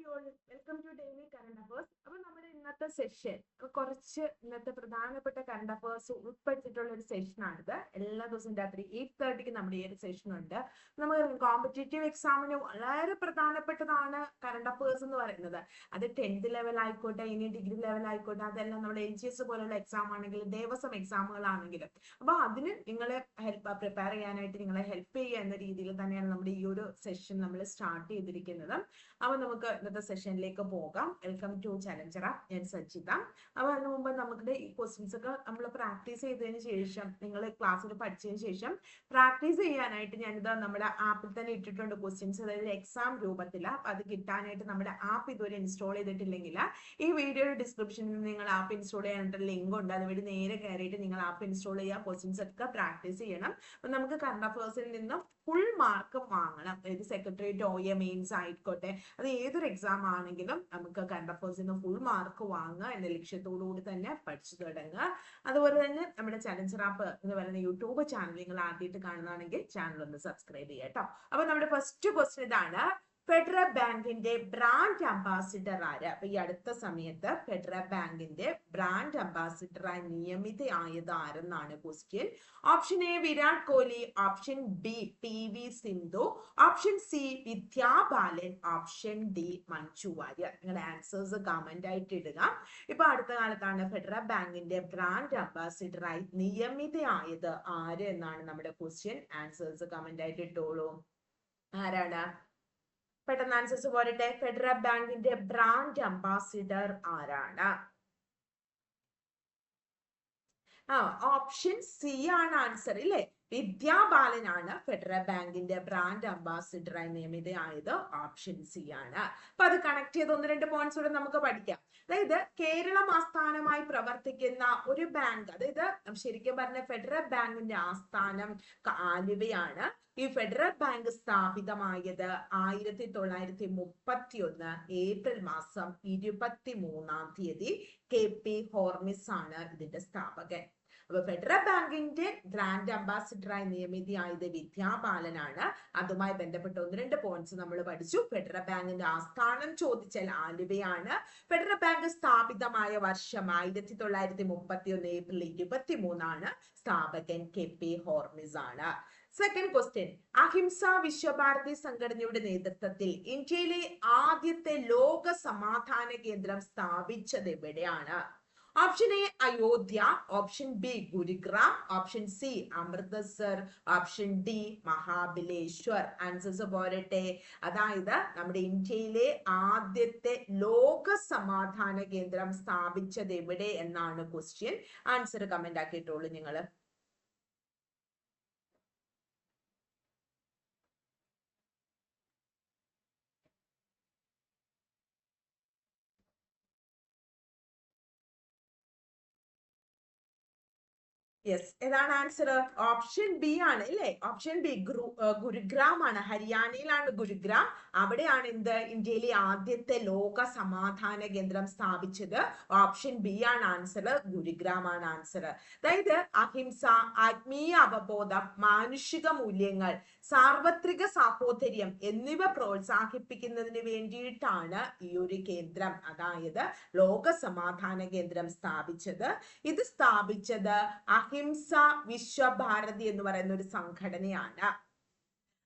Hi all welcome to daily current affairs അപ്പൊ നമ്മുടെ ഇന്നത്തെ സെഷൻ കുറച്ച് ഇന്നത്തെ പ്രധാനപ്പെട്ട കറണ്ട് അഫേഴ്സ് ഉൾപ്പെടുത്തിയിട്ടുള്ള ഒരു സെഷനാണിത് എല്ലാ ദിവസവും രാത്രി എയ്റ്റ് തേർട്ടിക്ക് നമ്മുടെ ഈ ഒരു സെഷൻ ഉണ്ട്. നമുക്ക് കോമ്പറ്റേറ്റീവ് എക്സാമിന് വളരെ പ്രധാനപ്പെട്ടതാണ് കറണ്ട് അഫേഴ്സ് എന്ന് പറയുന്നത്. അത് ടെൻത്ത് ലെവൽ ആയിക്കോട്ടെ ഇനി ഡിഗ്രി ലെവൽ ആയിക്കോട്ടെ അതെല്ലാം നമ്മുടെ എൽ ജി എസ് പോലുള്ള എക്സാം ആണെങ്കിലും ദേവസ്വം എക്സാമുകളാണെങ്കിലും അപ്പൊ അതിന് നിങ്ങളെ ഹെൽപ്പ് പ്രിപ്പയർ ചെയ്യാനായിട്ട് നിങ്ങളെ ഹെൽപ്പ് ചെയ്യുക എന്ന രീതിയിൽ തന്നെയാണ് നമ്മുടെ ഈ ഒരു സെഷൻ നമ്മൾ സ്റ്റാർട്ട് ചെയ്തിരിക്കുന്നത്. അപ്പൊ നമുക്ക് ഇന്നത്തെ സെഷനിലേക്ക് പോകാം. വെൽക്കം ടു ചലഞ്ചറ ഞാൻ സജിത. അപ്പൊ അതിനു മുമ്പ് നമ്മുടെ ഈ ക്വസ്റ്റ്യൻസ് ഒക്കെ നമ്മൾ പ്രാക്ടീസ് ചെയ്തതിന് ശേഷം നിങ്ങൾ ക്ലാസ്സിൽ പഠിച്ചതിന് ശേഷം പ്രാക്ടീസ് ചെയ്യാനായിട്ട് ഞാനിത് നമ്മുടെ ആപ്പിൽ തന്നെ ഇട്ടിട്ടുണ്ട് ക്വസ്റ്റ്യൻസ് അതായത് എക്സാം രൂപത്തിൽ അത് കിട്ടാനായിട്ട് നമ്മുടെ ആപ്പ് ഇതുവരെ ഇൻസ്റ്റാൾ ചെയ്തിട്ടില്ലെങ്കിൽ ഈ വീഡിയോയുടെ ഡിസ്ക്രിപ്ഷനിൽ നിങ്ങൾ ആപ്പ് ഇൻസ്റ്റാൾ ചെയ്യാനായിട്ട് ലിങ്ക് ഉണ്ട്. അതുവഴി നേരെ കയറിയിട്ട് നിങ്ങൾ ആപ്പ് ഇൻസ്റ്റാൾ ചെയ്യുക ക്വസ്റ്റ്യൻസ് ഒക്കെ പ്രാക്ടീസ് ചെയ്യണം. അപ്പൊ നമുക്ക് കറണ്ട് അഫേഴ്സിൽ നിന്നും ഫുൾ മാർക്ക് വാങ്ങണം. അതായത് സെക്രട്ടേറിയറ്റ് ഒ എ മെയിൻസ് ആയിക്കോട്ടെ. അത് ഏതൊരു എക്സാം ആണെങ്കിലും നമുക്ക് കറണ്ട് ഫുൾ മാർക്ക് വാങ്ങുക എന്ന ലക്ഷ്യത്തോടു കൂടി തന്നെ പഠിച്ചു തുടങ്ങുക. അതുപോലെ തന്നെ നമ്മുടെ ചലഞ്ചർ ആപ്പ് എന്ന് പറയുന്ന യൂട്യൂബ് ചാനൽ നിങ്ങൾ ആദ്യമായിട്ട് കാണുന്നതാണെങ്കിൽ ചാനൽ ഒന്ന് സബ്സ്ക്രൈബ് ചെയ്യാം കേട്ടോ അപ്പൊ നമ്മുടെ ഫസ്റ്റ് ക്വസ്റ്റ്യൻ ഇതാണ്. ഫെഡറൽ ബാങ്കിന്റെ ബ്രാൻഡ് അംബാസിഡർ ആര്? അപ്പൊ ഈ അടുത്ത സമയത്ത് ഫെഡറൽ ബാങ്കിന്റെ ബ്രാൻഡ് അംബാസിഡറായി നിയമിതയായത് ആരെന്നാണ് question option A Virat Kohli. Option B P V Sindhu. Option C Vidya Balan. Option D Manju Warrier. നിങ്ങളുടെ ആൻസേഴ്സ് കമന്റ് ആയിട്ട് ഇടുക. ഇപ്പൊ അടുത്ത കാലത്താണ് ഫെഡറൽ ബാങ്കിന്റെ ബ്രാൻഡ് അംബാസിഡറായി നിയമിതയായത് ആര് എന്നാണ് നമ്മുടെ ക്വസ്റ്റ്യൻ ആൻസേഴ്സ് കമന്റ് ആയിട്ട് ഇട്ടോളൂ. ആരാണ്? പെട്ടെന്ന് ആൻസേഴ്സ് പോരട്ടെ. ഫെഡറൽ ബാങ്കിന്റെ ബ്രാൻഡ് അംബാസിഡർ ആരാണ്? ആ ഓപ്ഷൻ സി ആണ് ആൻസർ ഇല്ലേ? വിദ്യാബാലനാണ് ഫെഡറൽ ബാങ്കിന്റെ ബ്രാൻഡ് അംബാസിഡറായി നിയമിതയായത് ഓപ്ഷൻ സി ആണ്. അപ്പൊ അത് കണക്ട് ചെയ്ത് ഒന്ന് രണ്ട് പോയിന്റ്സ് കൂടെ നമുക്ക് പഠിക്കാം. അതായത് കേരളം ആസ്ഥാനമായി പ്രവർത്തിക്കുന്ന ഒരു ബാങ്ക് അതായത് ശരിക്കും പറഞ്ഞ ഫെഡറൽ ബാങ്കിന്റെ ആസ്ഥാനം ആലുവയാണ്. ഈ ഫെഡറൽ ബാങ്ക് സ്ഥാപിതമായത് ആയിരത്തി തൊള്ളായിരത്തി മുപ്പത്തി ഒന്ന് ഏപ്രിൽ മാസം ഇരുപത്തി മൂന്നാം തീയതി കെ പി ഹോർമിസ് ആണ് ഇതിന്റെ സ്ഥാപകൻ. അപ്പൊ ഫെഡറൽ ബാങ്കിന്റെ ബ്രാൻഡ് അംബാസിഡറായി നിയമിതയായത് വിദ്യാബാലനാണ്. അതുമായി ബന്ധപ്പെട്ട ഒന്ന് രണ്ട് പോയിന്റ്സ് നമ്മൾ പഠിച്ചു. ഫെഡറൽ ബാങ്കിന്റെ ആസ്ഥാനം ചോദിച്ചാൽ ആലുവയാണ്. ഫെഡറൽ ബാങ്ക് സ്ഥാപിതമായ വർഷം ആയിരത്തി തൊള്ളായിരത്തി മുപ്പത്തി ഒന്ന് ഏപ്രിൽ ഇരുപത്തി മൂന്നാണ് സ്ഥാപകൻ കെ പി ഹോർമിസ് ആണ്. സെക്കൻഡ് ക്വസ്റ്റ്യൻ അഹിംസ വിശ്വഭാരതി സംഘടനയുടെ നേതൃത്വത്തിൽ ഇന്ത്യയിലെ ആദ്യത്തെ ലോക സമാധാന കേന്ദ്രം സ്ഥാപിച്ചത് എവിടെയാണ്? Option A Ayodhya option B Gurugram option C Amritsar option D Mahabaleshwar answers പോരട്ടെ. അതായത് നമ്മുടെ ഇന്ത്യയിലെ ആദ്യത്തെ ലോക സമാധാന കേന്ദ്രം സ്ഥാപിച്ചത് എവിടെ എന്നാണ് ക്വസ്റ്റ്യൻ ആൻസർ കമന്റ് ആക്കിയിട്ടുള്ളൂ നിങ്ങൾ യെസ് ഏതാണ് ആൻസർ ഓപ്ഷൻ ബി ആണ് അല്ലേ ഓപ്ഷൻ ബി ഗുരുഗ്രാം ആണ്. ഹരിയാനയിലാണ് ഗുരുഗ്രാം. അവിടെയാണ് എന്ത്? ഇന്ത്യയിലെ ആദ്യത്തെ ലോക സമാധാന കേന്ദ്രം സ്ഥാപിച്ചത്. ഓപ്ഷൻ ബി ആണ് ആൻസർ ഗുരുഗ്രാം ആണ് ആൻസർ അതായത് അഹിംസ ആത്മീയ അവബോധം മാനുഷിക മൂല്യങ്ങൾ സാർവത്രിക സാഹോദര്യം എന്നിവ പ്രോത്സാഹിപ്പിക്കുന്നതിന് വേണ്ടിയിട്ടാണ് ഈ ഒരു കേന്ദ്രം അതായത് ലോക സമാധാന കേന്ദ്രം സ്ഥാപിച്ചത്. ഇത് സ്ഥാപിച്ചത് അഹിംസ വിശ്വഭാരതി എന്ന് പറയുന്ന ഒരു സംഘടനയാണ്.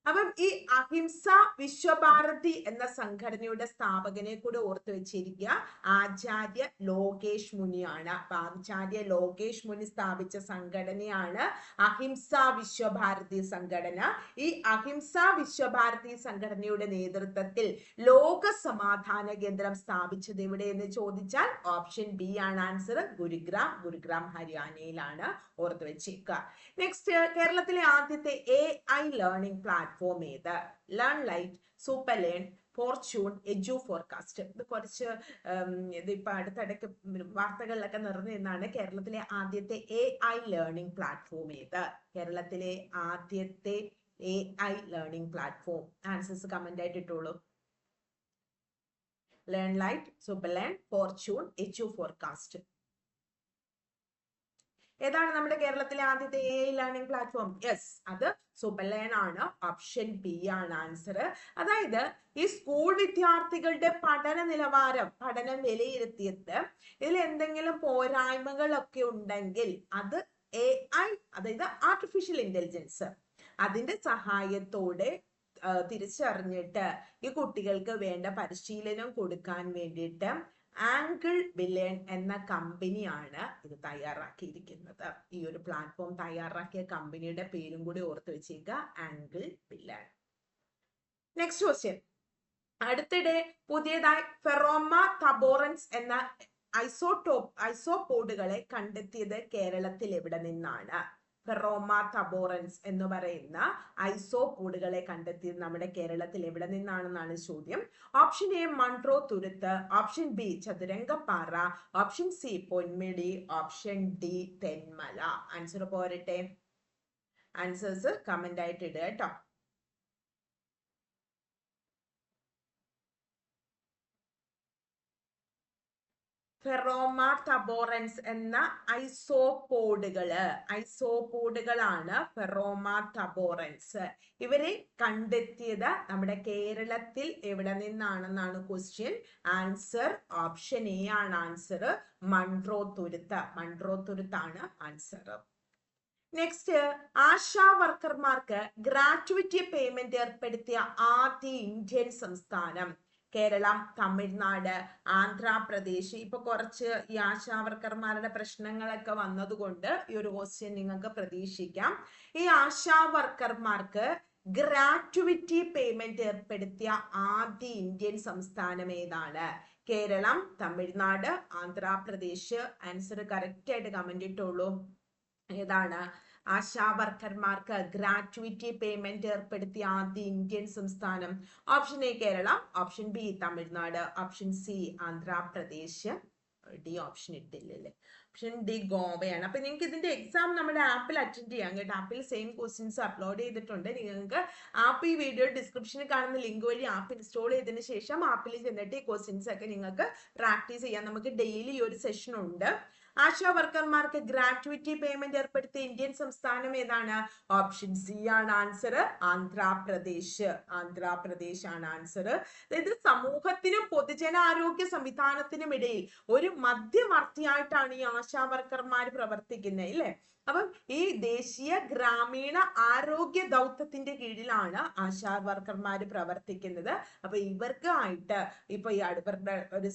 അപ്പം ഈ അഹിംസ വിശ്വഭാരതി എന്ന സംഘടനയുടെ സ്ഥാപകനെ കൂടെ ഓർത്തു വെച്ചിരിക്കുക. ആചാര്യ ലോകേഷ് മുനിയാണ്. അപ്പൊ ആചാര്യ ലോകേഷ് മുനി സ്ഥാപിച്ച സംഘടനയാണ് അഹിംസ വിശ്വഭാരതി സംഘടന. ഈ അഹിംസ വിശ്വഭാരതി സംഘടനയുടെ നേതൃത്വത്തിൽ ലോക സമാധാന കേന്ദ്രം സ്ഥാപിച്ചത് എവിടെ എന്ന് ചോദിച്ചാൽ ഓപ്ഷൻ ബി ആണ് ആൻസർ. ഗുരുഗ്രാം ഗുരുഗ്രാം ഹരിയാനയിലാണ് ഓർത്തു വെച്ചേക്കുക നെക്സ്റ്റ് കേരളത്തിലെ ആദ്യത്തെ എ ഐ ലേണിംഗ് പ്ലാറ്റ്ഫോം ഏത്? Learn light super learn fortune edu forecast ഇത് കുറച്ച് ഇത് ഇപ്പൊ അടുത്തിടയ്ക്ക് വാർത്തകളിലൊക്കെ നിറഞ്ഞു നിന്നാണ് കേരളത്തിലെ ആദ്യത്തെ എ ഐ ലേണിംഗ് പ്ലാറ്റ്ഫോം ഏത്? കേരളത്തിലെ ആദ്യത്തെ A I learning platform answers comment ആയിട്ട് ഇട്ടോളൂ learn light super learn fortune edu forecast ഏതാണ് നമ്മുടെ കേരളത്തിലെ ആദ്യത്തെ A I learning platform yes അത് സുബലേൺ ആണ്. ഓപ്ഷൻ ബി ആണ് ആൻസർ അതായത് ഈ സ്കൂൾ വിദ്യാർത്ഥികളുടെ പഠന നിലവാരം പഠനം വിലയിരുത്തിയിട്ട് ഇതിൽ എന്തെങ്കിലും പോരായ്മകളൊക്കെ ഉണ്ടെങ്കിൽ അത് എ ഐ അതായത് ആർട്ടിഫിഷ്യൽ ഇന്റലിജൻസ് അതിന്റെ സഹായത്തോടെ തിരിച്ചറിഞ്ഞിട്ട് ഈ കുട്ടികൾക്ക് വേണ്ട പരിശീലനം കൊടുക്കാൻ വേണ്ടിയിട്ട് ആംഗിൾ ബില്ലേൺ എന്ന കമ്പനിയാണ് ഇത് തയ്യാറാക്കിയിരിക്കുന്നത്. ഈ ഒരു പ്ലാറ്റ്ഫോം തയ്യാറാക്കിയ കമ്പനിയുടെ പേരും കൂടി ഓർത്ത് വെച്ചേക്കുക. ആംഗിൾ ബില്ലേൺ നെക്സ്റ്റ് ക്വസ്റ്റ്യൻ അടുത്തിടെ പുതിയതായി ഫെറോമ തബോറൻസ് എന്ന ഐസോടോപ്പ് ഐസോപോഡുകളെ കണ്ടെത്തിയത് കേരളത്തിൽ എവിടെ നിന്നാണ്? ഫെറോമ ടബോറൻസ് എന്ന് പറയുന്ന ഐസോ ഐസോപോഡുകളെ കണ്ടെത്തിയത് നമ്മുടെ കേരളത്തിൽ എവിടെ നിന്നാണെന്നാണ് ചോദ്യം. Option A Munroe Thuruthu. Option B Chathurangappara. Option C Ponmudi. Option D Thenmala. Answer പോരട്ടെ? ആൻസേഴ്സ് കമന്റ് ആയിട്ട് ഇടുക കേട്ടോ. ഫെറോമ ടബോറൻസ് എന്ന ഐസോപോഡുകൾ. ഐസോപോഡുകളാണ് ഫെറോമാറ്റബോറൻസ് ഇവരെ കണ്ടെത്തിയത് നമ്മുടെ കേരളത്തിൽ എവിടെ നിന്നാണെന്നാണ് ക്വസ്റ്റ്യൻ ആൻസർ ഓപ്ഷൻ എ ആണ് ആൻസർ മൺട്രോ തുരുത്ത്. മൺട്രോ തുരുത്താണ് ആൻസർ നെക്സ്റ്റ് ആശാ വർക്കർമാർക്ക് ഗ്രാറ്റുവിറ്റി പേയ്മെന്റ് ഏർപ്പെടുത്തിയ ആദ്യ ഇന്ത്യൻ സംസ്ഥാനം. കേരളം തമിഴ്നാട് ആന്ധ്രാപ്രദേശ് ഇപ്പൊ കുറച്ച് ഈ ആശാവർക്കർമാരുടെ പ്രശ്നങ്ങളൊക്കെ വന്നതുകൊണ്ട് ഈ ഒരു ക്വസ്റ്റ്യൻ നിങ്ങൾക്ക് പ്രതീക്ഷിക്കാം. ഈ ആശാവർക്കർമാർക്ക് ഗ്രാറ്റുവിറ്റി പേയ്മെന്റ് ഏർപ്പെടുത്തിയ ആദ്യ ഇന്ത്യൻ സംസ്ഥാനം ഏതാണ്? കേരളം തമിഴ്നാട് ആന്ധ്രാപ്രദേശ്. ആൻസർ കറക്റ്റ് ആയിട്ട് കമന്റ് ഇട്ടോളൂ. ഏതാണ്? ആശാ വർക്കർമാർക്ക് ഗ്രാറ്റുവിറ്റി പേയ്മെന്റ് ഏർപ്പെടുത്തിയ ആദ്യ ഇന്ത്യൻ സംസ്ഥാനം option A Kerala option B Tamil Nadu option C Andhra Pradesh D option ഇട്ടില്ലല്ലേ option D ഗോവയാണ്. അപ്പൊ നിങ്ങൾക്ക് ഇതിന്റെ എക്സാം നമ്മുടെ ആപ്പിൽ അറ്റൻഡ് ചെയ്യാം കേട്ടോ. ആപ്പിൽ സെയിം ക്വസ്റ്റ്യൻസ് അപ്ലോഡ് ചെയ്തിട്ടുണ്ട്. നിങ്ങൾക്ക് ആപ്പ് ഈ വീഡിയോ ഡിസ്ക്രിപ്ഷനിൽ കാണുന്ന ലിങ്ക് വഴി ആപ്പ് ഇൻസ്റ്റാൾ ചെയ്തതിന് ശേഷം ആപ്പിൽ ചെന്നിട്ട് ഈ ക്വസ്റ്റ്യൻസ് ഒക്കെ നിങ്ങൾക്ക് പ്രാക്ടീസ് ചെയ്യാം. നമുക്ക് ഡെയിലി ഒരു സെഷൻ ഉണ്ട്. ആശാ വർക്കർമാർക്ക് ഗ്രാറ്റുവിറ്റി പേയ്മെന്റ് ഏർപ്പെടുത്തിയ ഇന്ത്യൻ സംസ്ഥാനം ഏതാണ്? ഓപ്ഷൻ സി ആണ് ആൻസർ ആന്ധ്രാപ്രദേശ്. ആന്ധ്രാപ്രദേശ് ആണ് ആൻസർ അതായത് സമൂഹത്തിനും പൊതുജനാരോഗ്യ സംവിധാനത്തിനും ഇടയിൽ ഒരു മധ്യവർത്തിയായിട്ടാണ് ഈ ആശാ വർക്കർമാർ പ്രവർത്തിക്കുന്നത് ഇല്ലേ? അപ്പം ഈ ദേശീയ ഗ്രാമീണ ആരോഗ്യ ദൗത്യത്തിന്റെ കീഴിലാണ് ആശാ വർക്കർമാർ പ്രവർത്തിക്കുന്നത്. അപ്പൊ ഇവർക്കായിട്ട് ഇപ്പൊ ഈ അടുപ്പറുടെ ഒരു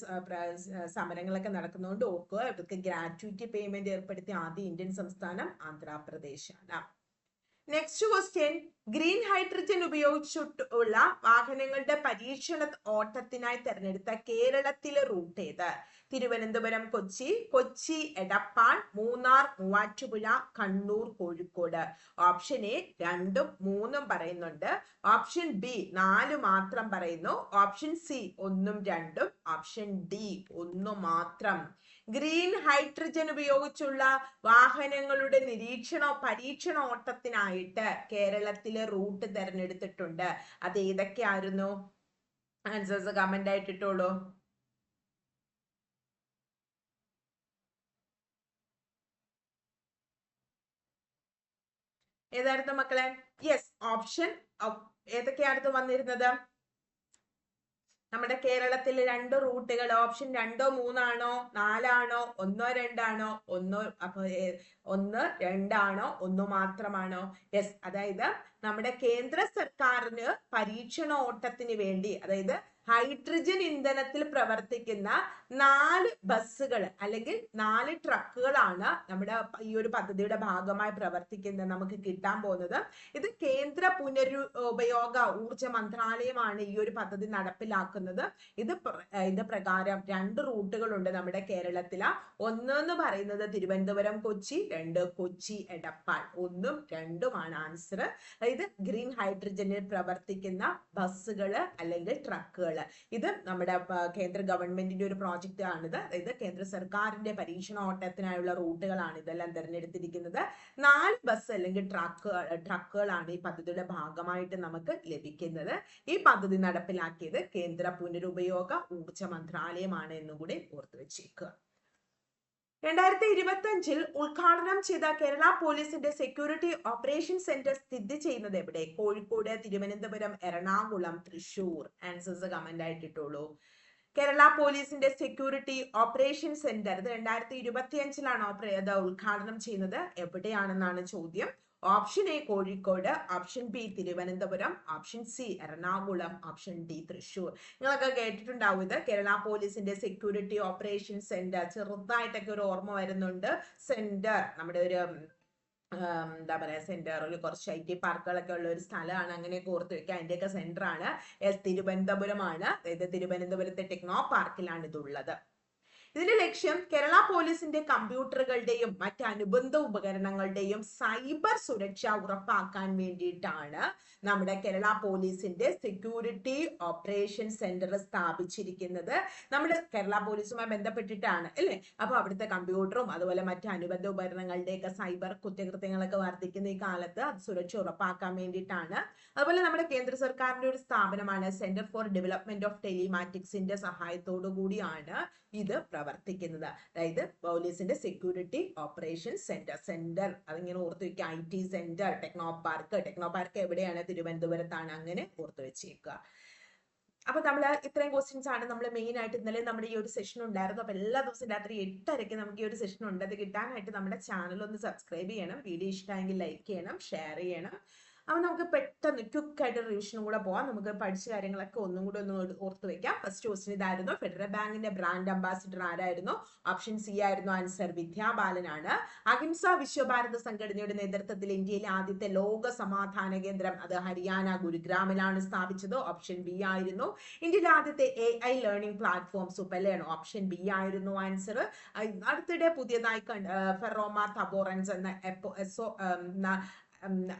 സമരങ്ങളൊക്കെ നടക്കുന്നതുകൊണ്ട് ഓർക്കുക ഇവർക്ക് ഗ്രാറ്റുവിറ്റി പേയ്മെന്റ് ഏർപ്പെടുത്തിയ ആദ്യ ഇന്ത്യൻ സംസ്ഥാനം ആന്ധ്രാപ്രദേശാണ്. നെക്സ്റ്റ് ക്വസ്റ്റ്യൻ ഗ്രീൻ ഹൈഡ്രജൻ ഉപയോഗിച്ചിട്ടുള്ള വാഹനങ്ങളുടെ പരീക്ഷണ ഓട്ടത്തിനായി തെരഞ്ഞെടുത്ത കേരളത്തിലെ റൂട്ട് ഏത്? തിരുവനന്തപുരം കൊച്ചി. കൊച്ചി എടപ്പാൾ മൂന്നാർ മൂവാറ്റുപുഴ കണ്ണൂർ കോഴിക്കോട്. ഓപ്ഷൻ എ രണ്ടും മൂന്നും പറയുന്നുണ്ട്. ഓപ്ഷൻ ബി നാല് മാത്രം പറയുന്നു. ഓപ്ഷൻ സി ഒന്നും രണ്ടും. ഓപ്ഷൻ ഡി ഒന്ന് മാത്രം. ഗ്രീൻ ഹൈഡ്രജൻ ഉപയോഗിച്ചുള്ള വാഹനങ്ങളുടെ നിരീക്ഷണ പരീക്ഷണ ഓട്ടത്തിനായിട്ട് കേരളത്തിലെ റൂട്ട് തിരഞ്ഞെടുത്തിട്ടുണ്ട്. അത് ഏതൊക്കെയായിരുന്നു? ആൻസേഴ്സ് കമന്റ് ആയിട്ട് ഇട്ടോളൂ ഏതായിരുന്നു മക്കളെ? യെസ് ഓപ്ഷൻ ഏതൊക്കെയായിരുന്നു വന്നിരുന്നത്? നമ്മുടെ കേരളത്തിൽ രണ്ട് റൂട്ടുകൾ ഓപ്ഷൻ രണ്ടോ മൂന്നാണോ നാലാണോ ഒന്നോ രണ്ടാണോ ഒന്നോ അപ്പൊ ഒന്ന് രണ്ടാണോ ഒന്ന് മാത്രമാണോ? യെസ് അതായത് നമ്മുടെ കേന്ദ്ര സർക്കാരിന് പരീക്ഷണ ഓട്ടത്തിന് വേണ്ടി അതായത് ഹൈഡ്രജൻ ഇന്ധനത്തിൽ പ്രവർത്തിക്കുന്ന നാല് ബസ്സുകൾ അല്ലെങ്കിൽ നാല് ട്രക്കുകളാണ് നമ്മുടെ ഈ ഒരു പദ്ധതിയുടെ ഭാഗമായി പ്രവർത്തിക്കുന്നത് നമുക്ക് കിട്ടാൻ പോകുന്നത്. ഇത് കേന്ദ്ര പുനരു ഉപയോഗ ഊർജ മന്ത്രാലയമാണ് ഈ ഒരു പദ്ധതി നടപ്പിലാക്കുന്നത്. ഇത് ഇത് പ്രകാരം രണ്ട് റൂട്ടുകളുണ്ട് നമ്മുടെ കേരളത്തിൽ. ഒന്ന് എന്ന് പറയുന്നത് തിരുവനന്തപുരം കൊച്ചി രണ്ട് കൊച്ചി എടപ്പാൾ. ഒന്നും രണ്ടുമാണ് ആൻസർ അതായത് ഗ്രീൻ ഹൈഡ്രജനിൽ പ്രവർത്തിക്കുന്ന ബസ്സുകൾ അല്ലെങ്കിൽ ട്രക്കുകൾ ഇത് നമ്മുടെ കേന്ദ്ര ഗവൺമെന്റിന്റെ ഒരു ആണിത്. അതായത് കേന്ദ്ര സർക്കാരിന്റെ പരീക്ഷണ ഓട്ടത്തിനായുള്ള റൂട്ടുകളാണ് ഇതെല്ലാം തിരഞ്ഞെടുത്തിരിക്കുന്നത്. നാല് ബസ് അല്ലെങ്കിൽ ട്രക്ക് ട്രക്കുകളാണ് ഈ പദ്ധതിയുടെ ഭാഗമായിട്ട് നമുക്ക് ലഭിക്കുന്നത്. ഈ പദ്ധതി നടപ്പിലാക്കിയത് കേന്ദ്ര പുനരുപയോഗ ഊർജ മന്ത്രാലയമാണ് എന്നുകൂടി ഓർത്തു വെച്ചേക്കുക. രണ്ടായിരത്തി ഇരുപത്തി അഞ്ചിൽ ഉദ്ഘാടനം ചെയ്ത കേരള പോലീസിന്റെ സെക്യൂരിറ്റി ഓപ്പറേഷൻ സെന്റർ സ്ഥിതി ചെയ്യുന്നത് എവിടെ? കോഴിക്കോട് തിരുവനന്തപുരം എറണാകുളം തൃശൂർ. ആൻസേഴ്സ് കമന്റ് ആയിട്ടിട്ടുള്ളൂ. കേരള പോലീസിന്റെ സെക്യൂരിറ്റി ഓപ്പറേഷൻ സെന്റർ ഇത് രണ്ടായിരത്തി ഇരുപത്തി അഞ്ചിലാണ് ഉദ്ഘാടനം ചെയ്യുന്നത്. എവിടെയാണെന്നാണ് ചോദ്യം. Option A Kozhikode option B Thiruvananthapuram option C Ernakulam option D Thrissur നിങ്ങളൊക്കെ കേട്ടിട്ടുണ്ടാവും ഇത്. കേരള പോലീസിന്റെ സെക്യൂരിറ്റി ഓപ്പറേഷൻ സെന്റർ ചെറുതായിട്ടൊക്കെ ഒരു ഓർമ്മ വരുന്നുണ്ട്. സെന്റർ നമ്മുടെ ഒരു എന്താ പറയാ സെന്ററിൽ കുറച്ച് ഐ ടി പാർക്കുകളൊക്കെ ഉള്ള ഒരു സ്ഥലമാണ് അങ്ങനെ ഓർത്ത് വെക്കുക. അതിന്റെയൊക്കെ സെന്റർ ആണ് തിരുവനന്തപുരമാണ്. അതായത് തിരുവനന്തപുരത്തെ ടെക്നോ പാർക്കിലാണ് ഇതുള്ളത് ഇതിന്റെ ലക്ഷ്യം കേരള പോലീസിന്റെ കമ്പ്യൂട്ടറുകളുടെയും മറ്റ് അനുബന്ധ ഉപകരണങ്ങളുടെയും സൈബർ സുരക്ഷ ഉറപ്പാക്കാൻ വേണ്ടിയിട്ടാണ് നമ്മുടെ കേരള പോലീസിന്റെ സെക്യൂരിറ്റി ഓപ്പറേഷൻ സെന്റർ സ്ഥാപിച്ചിരിക്കുന്നത്. നമ്മുടെ കേരള പോലീസുമായി ബന്ധപ്പെട്ടിട്ടാണ് അല്ലേ? അപ്പൊ അവിടുത്തെ കമ്പ്യൂട്ടറും അതുപോലെ മറ്റ് അനുബന്ധ ഉപകരണങ്ങളുടെയൊക്കെ സൈബർ കുറ്റകൃത്യങ്ങളൊക്കെ വർദ്ധിക്കുന്ന ഈ കാലത്ത് അത് സുരക്ഷ ഉറപ്പാക്കാൻ വേണ്ടിയിട്ടാണ്. അതുപോലെ നമ്മുടെ കേന്ദ്ര സർക്കാരിന്റെ ഒരു സ്ഥാപനമാണ് സെന്റർ ഫോർ ഡെവലപ്മെന്റ് ഓഫ് ടെലിമാറ്റിക്സിന്റെ സഹായത്തോടു കൂടിയാണ് ഇത് പ്രവർത്തിക്കുന്നത്. അതായത് പോലീസിന്റെ സെക്യൂരിറ്റി ഓപ്പറേഷൻ സെന്റർ സെന്റർ അതിങ്ങനെ ഓർത്തു വെക്കുക. I T centre techno park techno park എവിടെയാണ്? തിരുവനന്തപുരത്താണ്. അങ്ങനെ ഓർത്തു വെച്ചേക്കുക. അപ്പൊ നമ്മൾ ഇത്രയും ക്വസ്റ്റ്യൻസ് ആണ് നമ്മൾ മെയിൻ ആയിട്ട് ഇന്നലെ നമ്മുടെ ഈ ഒരു സെഷൻ ഉണ്ടായിരുന്നു. അപ്പൊ എല്ലാ ദിവസവും രാത്രി എട്ടരയ്ക്ക് നമുക്ക് ഈ ഒരു സെഷൻ ഉണ്ട് അത് കിട്ടാനായിട്ട് നമ്മുടെ ചാനൽ ഒന്ന് സബ്സ്ക്രൈബ് ചെയ്യണം. വീഡിയോ ഇഷ്ടമായെങ്കിൽ ലൈക്ക് ചെയ്യണം ഷെയർ ചെയ്യണം. അപ്പൊ നമുക്ക് പെട്ടെന്ന് ക്വിക്കായിട്ട് റിവിഷനും കൂടെ പോവാം. നമുക്ക് പഠിച്ച കാര്യങ്ങളൊക്കെ ഒന്നും കൂടെ ഒന്ന് ഓർത്ത് വെക്കാം. ഫസ്റ്റ് ക്വസ്റ്റ്യൻ ഇതായിരുന്നു. ഫെഡറൽ ബാങ്കിന്റെ ബ്രാൻഡ് അംബാസിഡർ ആരായിരുന്നു? ഓപ്ഷൻ സി ആയിരുന്നു ആൻസർ വിദ്യാബാലനാണ് അഹിംസ വിശ്വഭാരത സംഘടനയുടെ നേതൃത്വത്തിൽ ഇന്ത്യയിലെ ആദ്യത്തെ ലോക സമാധാന കേന്ദ്രം അത് ഹരിയാന ഗുരുഗ്രാമിലാണ് സ്ഥാപിച്ചത്. ഓപ്ഷൻ ബി ആയിരുന്നു. ഇന്ത്യയിലെ ആദ്യത്തെ എ ഐ ലേണിംഗ് പ്ലാറ്റ്ഫോം സുപ്പലയാണ് ഓപ്ഷൻ ബി ആയിരുന്നു ആൻസർ അടുത്തിടെ പുതിയതായി ഫെറോമ തബോറൻസ് എന്ന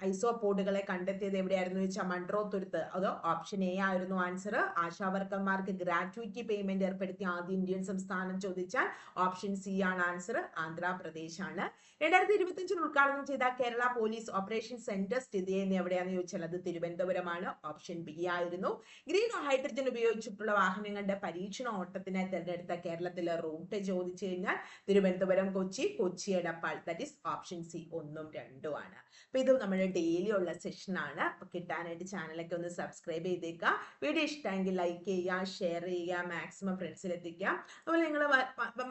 ഐസോപോഡുകളെ കണ്ടെത്തിയത് എവിടെയായിരുന്നു വെച്ചാൽ മൺട്രോത്തുരുത്ത് അത് ഓപ്ഷൻ എ ആയിരുന്നു ആൻസർ ആശാവർക്കർമാർക്ക് ഗ്രാറ്റുവിറ്റി പേയ്മെന്റ് ഏർപ്പെടുത്തിയ ആദ്യ ഇന്ത്യൻ സംസ്ഥാനം ചോദിച്ചാൽ ഓപ്ഷൻ സി ആണ് ആൻസർ ആന്ധ്രാപ്രദേശ് ആണ് രണ്ടായിരത്തി ഇരുപത്തിയഞ്ചിൽ ഉദ്ഘാടനം ചെയ്ത കേരള പോലീസ് ഓപ്പറേഷൻ സെന്റർ സ്ഥിതി ചെയ്യുന്ന എവിടെയാണെന്ന് ചോദിച്ചാൽ അത് തിരുവനന്തപുരമാണ്. ഓപ്ഷൻ ബി ആയിരുന്നു. ഗ്രീൻ ഹൈഡ്രജൻ ഉപയോഗിച്ചിട്ടുള്ള വാഹനങ്ങളുടെ പരീക്ഷണ ഓട്ടത്തിനായി തിരഞ്ഞെടുത്ത കേരളത്തിലെ റൂട്ട് ചോദിച്ചു കഴിഞ്ഞാൽ Thiruvananthapuram Kochi Kochi Edappal. That is option C ഒന്നും രണ്ടും ആണ്. അപ്പൊ ഇത് നമ്മുടെ ഡെയിലി ഉള്ള സെഷൻ ആണ്. അപ്പൊ കിട്ടാനായിട്ട് ചാനലൊക്കെ ഒന്ന് സബ്സ്ക്രൈബ് ചെയ്തേക്കുക വീഡിയോ ഇഷ്ടമെങ്കിൽ ലൈക്ക് ചെയ്യുക ഷെയർ ചെയ്യുക മാക്സിമം ഫ്രണ്ട്സിലെത്തിക്കുക അതുപോലെ നിങ്ങൾ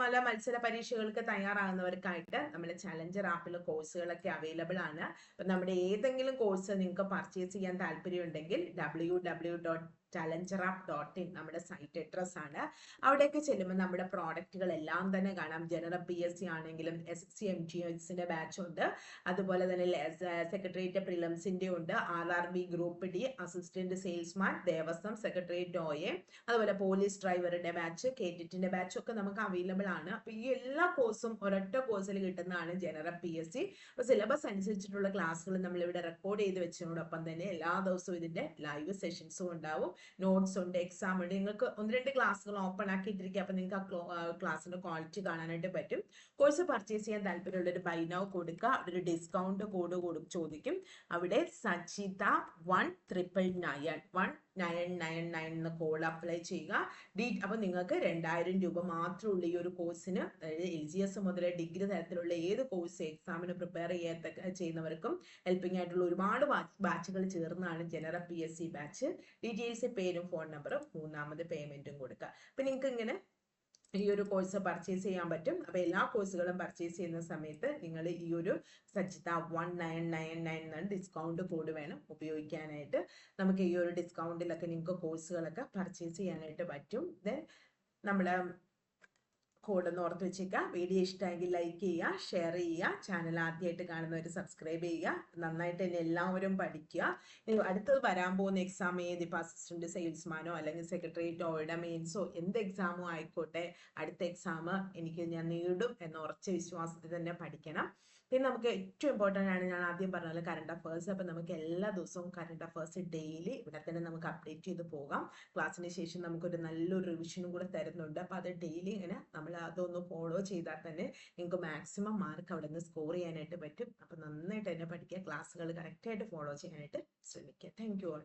പല മത്സര പരീക്ഷകൾക്ക് തയ്യാറാകുന്നവർക്കായിട്ട് നമ്മുടെ ചലഞ്ചർ ആപ്പിൽ കോഴ്സുകളൊക്കെ അവൈലബിൾ ആണ്. അപ്പം നമ്മുടെ ഏതെങ്കിലും കോഴ്സ് നിങ്ങൾക്ക് പർച്ചേസ് ചെയ്യാൻ താല്പര്യം ഉണ്ടെങ്കിൽ W W dot challenger app dot in നമ്മുടെ സൈറ്റ് അഡ്രസ് ആണ്. അവിടെയൊക്കെ ചെല്ലുമ്പോൾ നമ്മുടെ പ്രോഡക്റ്റുകൾ എല്ലാം തന്നെ കാണാം. ജനറൽ പി എസ് സി ആണെങ്കിലും S S C M G എസിന്റെ ബാച്ച് ഉണ്ട്. അതുപോലെ തന്നെ സെക്രട്ടേറിയറ്റ് പ്രിലംസിന്റെ ഉണ്ട്. R R B group D assistant salesman Devaswom secretariat O A അതുപോലെ പോലീസ് ഡ്രൈവറുടെ ബാച്ച് കേറ്റിറ്റിന്റെ ബാച്ച് ഒക്കെ നമുക്ക് അവൈലബിൾ ആണ്. അപ്പൊ ഈ എല്ലാ കോഴ്സും ഒരൊറ്റ കോഴ്സിൽ കിട്ടുന്നതാണ് ജനറൽ പി എസ് സി അപ്പൊ സിലബസ് അനുസരിച്ചിട്ടുള്ള ക്ലാസ്സുകൾ നമ്മൾ ഇവിടെ റെക്കോർഡ് ചെയ്ത് വെച്ചതിനോടൊപ്പം തന്നെ എല്ലാ ദിവസവും ഇതിന്റെ ലൈവ് സെഷൻസും ഉണ്ടാവും. നോട്ട്സ് ഉണ്ട് എക്സാം ഉണ്ട്. നിങ്ങൾക്ക് ഒന്ന് രണ്ട് ക്ലാസ്സുകൾ ഓപ്പൺ ആക്കിയിട്ടിരിക്കുക അപ്പൊ നിങ്ങൾക്ക് ആ ക്ലാസ്സിന്റെ ക്വാളിറ്റി കാണാനായിട്ട് പറ്റും. കോഴ്സ് പർച്ചേസ് ചെയ്യാൻ താല്പര്യമുള്ള ഒരു ബൈ നൗ കൊടുക്കുക. ഒരു ഡിസ്കൗണ്ട് കോഡ് കൊടു ചോദിക്കും. അവിടെ Sajitha one triple nine one nine nine nine എന്ന അപ്ലൈ ചെയ്യുക. ഡി അപ്പോൾ നിങ്ങൾക്ക് രണ്ടായിരം രൂപ മാത്രമുള്ള ഈ ഒരു കോഴ്സിന് അതായത് എൽ ജി എസ് മുതൽ ഡിഗ്രി തരത്തിലുള്ള ഏത് കോഴ്സ് എക്സാമിന് പ്രിപ്പയർ ചെയ്യാത്ത ചെയ്യുന്നവർക്കും ഹെൽപ്പിംഗ് ആയിട്ടുള്ള ഒരുപാട് ബാച്ചുകൾ ചേർന്നാണ് general P S C batch details പേരും ഫോൺ നമ്പറും മൂന്നാമത് പേയ്മെന്റും കൊടുക്കുക. അപ്പം നിങ്ങൾക്ക് ഇങ്ങനെ ഈ ഒരു കോഴ്സ് പർച്ചേസ് ചെയ്യാൻ പറ്റും. അപ്പോൾ എല്ലാ കോഴ്സുകളും പർച്ചേസ് ചെയ്യുന്ന സമയത്ത് നിങ്ങൾ ഈ ഒരു Sajitha one nine nine nine എന്ന ഡിസ്കൗണ്ട് കോഡ് വേണം ഉപയോഗിക്കാനായിട്ട്. നമുക്ക് ഈ ഒരു ഡിസ്കൗണ്ടിലൊക്കെ നിങ്ങൾക്ക് കോഴ്സുകളൊക്കെ പർച്ചേസ് ചെയ്യാനായിട്ട് പറ്റും. ദെൻ നമ്മുടെ കോഡ് ഒന്ന് ഓർത്ത് വെച്ചേക്കുക വീഡിയോ ഇഷ്ടമെങ്കിൽ ലൈക്ക് ചെയ്യുക ഷെയർ ചെയ്യുക ചാനൽ ആദ്യമായിട്ട് കാണുന്നവർ സബ്സ്ക്രൈബ് ചെയ്യുക. നന്നായിട്ട് തന്നെ എല്ലാവരും പഠിക്കുക. അടുത്തത് വരാൻ പോകുന്ന എക്സാം ഏത്? ഇപ്പോൾ അസിസ്റ്റന്റ് സെയിൽസ്മാനോ അല്ലെങ്കിൽ സെക്രട്ടേറിയറ്റോ ഓയുടെ മെയിൻസോ എന്ത് എക്സാമോ ആയിക്കോട്ടെ. അടുത്ത എക്സാം എനിക്ക് ഞാൻ നേടും എന്ന ഉറച്ച വിശ്വാസത്തിൽ തന്നെ പഠിക്കണം. പിന്നെ നമുക്ക് ഏറ്റവും ഇമ്പോർട്ടന്റ് ആണ് ഞാൻ ആദ്യം പറഞ്ഞത് കറണ്ട് അഫേഴ്സ് അപ്പം നമുക്ക് എല്ലാ ദിവസവും കറണ്ട് അഫേഴ്സ് ഡെയിലി ഇവിടെ തന്നെ നമുക്ക് അപ്ഡേറ്റ് ചെയ്ത് പോകാം. ക്ലാസ്സിന് ശേഷം നമുക്കൊരു നല്ലൊരു റിവിഷനും കൂടെ തരുന്നുണ്ട്. അപ്പം അത് ഡെയിലി ഇങ്ങനെ നമ്മൾ അതൊന്ന് ഫോളോ ചെയ്താൽ തന്നെ നിങ്ങൾക്ക് മാക്സിമം മാർക്ക് അവിടെ നിന്ന് സ്കോർ ചെയ്യാനായിട്ട് പറ്റും. അപ്പം നന്നായിട്ട് തന്നെ പഠിക്കുക. ക്ലാസ്സുകൾ കറക്റ്റായിട്ട് ഫോളോ ചെയ്യാനായിട്ട് ശ്രമിക്കുക. Thank you all